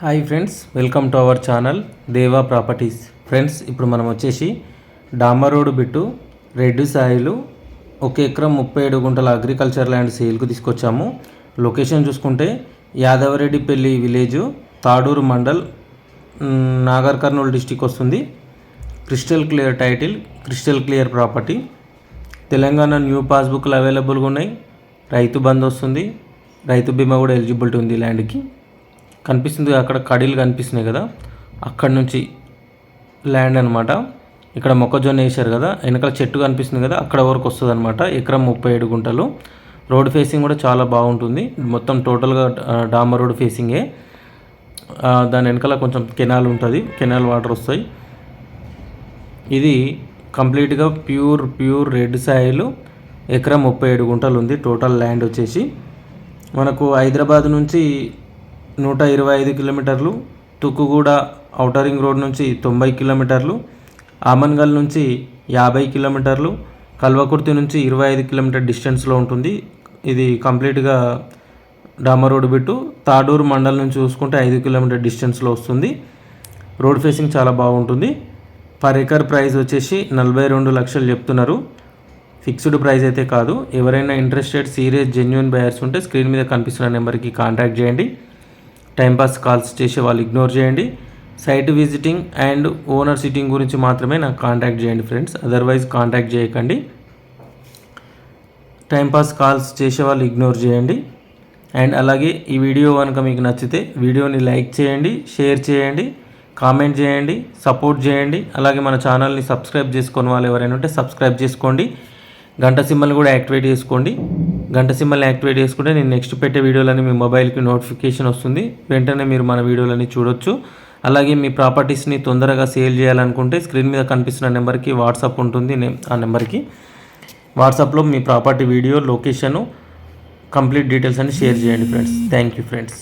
Hi friends welcome to our channel Deva properties friends ఇప్పుడు మనం వచ్చేసి డామర్ రోడ్ బిట్టు రెడ్డి సాయిలు ఒక ఎకరం ముప్పై ఏడు గుంటల అగ్రికల్చర్ ల్యాండ్ సేల్కు తీసుకొచ్చాము. లొకేషన్ చూసుకుంటే యాదవరెడ్డిపల్లి విలేజ్ తాడూరు మండల్ నాగర్ కర్నూలు డిస్టిక్ వస్తుంది. Crystal clear title crystal clear property Telangana new పాస్బుక్లు అవైలబుల్గా ఉన్నాయి. రైతు బంద్ వస్తుంది. రైతు బీమా కూడా ఎలిజిబిలిటీ ఉంది ల్యాండ్కి కనిపిస్తుంది అక్కడ కడీలు కనిపిస్తున్నాయి కదా అక్కడ నుంచి ల్యాండ్ అనమాట ఇక్కడ మొక్కజొన్న వేశారు కదా వెనకాల చెట్టు కనిపిస్తుంది కదా అక్కడ వరకు వస్తుంది అనమాట ఎకరం ముప్పై ఏడు గుంటలు. రోడ్ ఫేసింగ్ కూడా చాలా బాగుంటుంది మొత్తం టోటల్గా డామర్ రోడ్ ఫేసింగే దాని వెనకాల కొంచెం కెనాల్ ఉంటుంది కెనాల్ వాటర్ వస్తాయి. ఇది కంప్లీట్గా ప్యూర్ ప్యూర్ రెడ్ సాయిల్ ఎకరం ముప్పై ఏడు గుంటలు ఉంది టోటల్ ల్యాండ్ వచ్చేసి. మనకు హైదరాబాద్ నుంచి నూట ఇరవై ఐదు కిలోమీటర్లు తుక్కుగూడ ఔటర్ రింగ్ రోడ్ నుంచి తొంభై కిలోమీటర్లు ఆమన్గల్ నుంచి యాభై కిలోమీటర్లు కల్వకుర్తి నుంచి ఇరవై ఐదు కిలోమీటర్ డిస్టెన్స్లో ఉంటుంది. ఇది కంప్లీట్గా డామర్ రోడ్ బిట్టు. తాడూరు మండలం నుంచి చూసుకుంటే ఐదు కిలోమీటర్ డిస్టెన్స్లో వస్తుంది. రోడ్ ఫేసింగ్ చాలా బాగుంటుంది. పర్ ఎకర్ ప్రైస్ వచ్చేసి నలభై రెండు లక్షలు చెప్తున్నారు. ఫిక్స్డ్ ప్రైస్ అయితే కాదు. ఎవరైనా ఇంట్రెస్టెడ్ సీరియస్ జెన్యున్ బయర్స్ ఉంటే స్క్రీన్ మీద కనిపిస్తున్న నెంబర్కి కాంటాక్ట్ చేయండి. టైంపాస్ కాల్స్ చేసే వాళ్ళు ఇగ్నోర్ చేయండి. Site visiting and owner sitting గురించి మాత్రమే నాకు కాంటాక్ట్ చేయండి ఫ్రెండ్స్ అదర్వైజ్ కాంటాక్ట్ చేయకండి. టైంపాస్ కాల్స్ చేసే వాళ్ళు ఇగ్నోర్ చేయండి. అండ్ అలాగే ఈ వీడియో కనుక మీకు నచ్చితే వీడియోని లైక్ చేయండి షేర్ చేయండి కామెంట్ చేయండి సపోర్ట్ చేయండి. అలాగే మన ఛానల్ని సబ్స్క్రైబ్ చేసుకుని వాళ్ళు ఎవరైనా ఉంటే సబ్స్క్రైబ్ చేసుకోండి. గంట సింబల్ కూడా యాక్టివేట్ చేసుకోండి. గంట సింబల్ని యాక్టివేట్ చేసుకుంటే నేను నెక్స్ట్ పెట్టే వీడియోలని మీ మొబైల్కి నోటిఫికేషన్ వస్తుంది. వెంటనే మీరు మన వీడియోలని చూడొచ్చు. అలాగే మీ ప్రాపర్టీస్ని తొందరగా సేల్ చేయాలనుకుంటే స్క్రీన్ మీద కనిపిస్తున్న నెంబర్కి వాట్సాప్ ఉంటుంది ఆ నెంబర్కి. వాట్సాప్లో మీ property video location complete details అన్ని షేర్ చేయండి ఫ్రెండ్స్. Thank you friends.